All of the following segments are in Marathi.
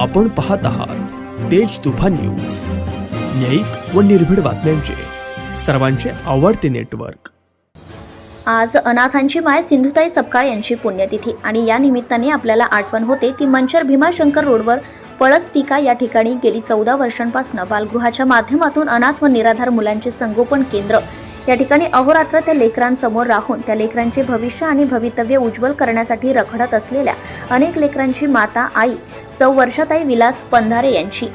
आपण पाहत आहात तेज तुफान न्यूज. न्यायिक व निर्भीड बातम्यांचे. सर्वांचे आवडते नेटवर्क. आज अनाथांची माय सिंधुताई सपकाळ यांची पुण्यतिथी आणि या निमित्ताने आपल्याला आठवण होते ती मंचर भीमाशंकर रोडवर पळस टीका या ठिकाणी गेली चौदा वर्षांपासून बालगृहाच्या माध्यमातून अनाथ व निराधार मुलांचे संगोपन केंद्र या ठिकाणी अहोरात्र त्या लेकरांसमोर राहून त्या लेकरांचे भविष्य आणि भवितव्य उज्ज्वल करण्यासाठी रखडत असलेल्या अनेक लेकरांची माता आई सौ वर्षाताई विलास पंधारे यांची.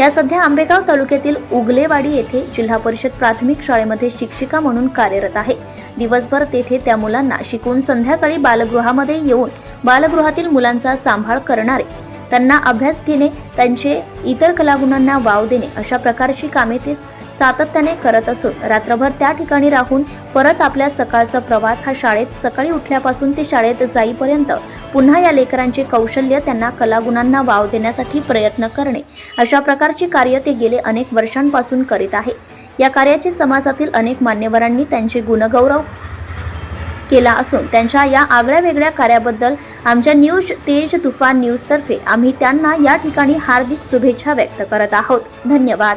या सध्या आंबेगाव तालुक्यातील उगलेवाडी येथे जिल्हा परिषद प्राथमिक शाळेमध्ये शिक्षिका म्हणून कार्यरत आहे. दिवसभर तेथे त्या मुलांना शिकवून संध्याकाळी बालगृहामध्ये येऊन बालगृहातील मुलांचा सांभाळ करणारे त्यांना अभ्यास घेणे त्यांचे इतर कलागुणांना वाव देणे अशा प्रकारची कामे ते सातत्याने करत असून रात्रभर त्या ठिकाणी राहून परत आपल्या सकाळचा प्रवास हा शाळेत सकाळी उठल्यापासून ते शाळेत जाईपर्यंत पुन्हा या लेकरांचे कौशल्य त्यांना कलागुणांना वाव देण्यासाठी प्रयत्न करणे. अशा प्रकारची कार्य ते गेले अनेक वर्षांपासून करीत आहे. या कार्याचे समाजातील अनेक मान्यवरांनी त्यांचे गुणगौरव केला असून त्यांच्या या आगळ्या वेगळ्या कार्याबद्दल आमच्या न्यूज तेज तुफान न्यूजतर्फे आम्ही त्यांना या ठिकाणी हार्दिक शुभेच्छा व्यक्त करत आहोत. धन्यवाद.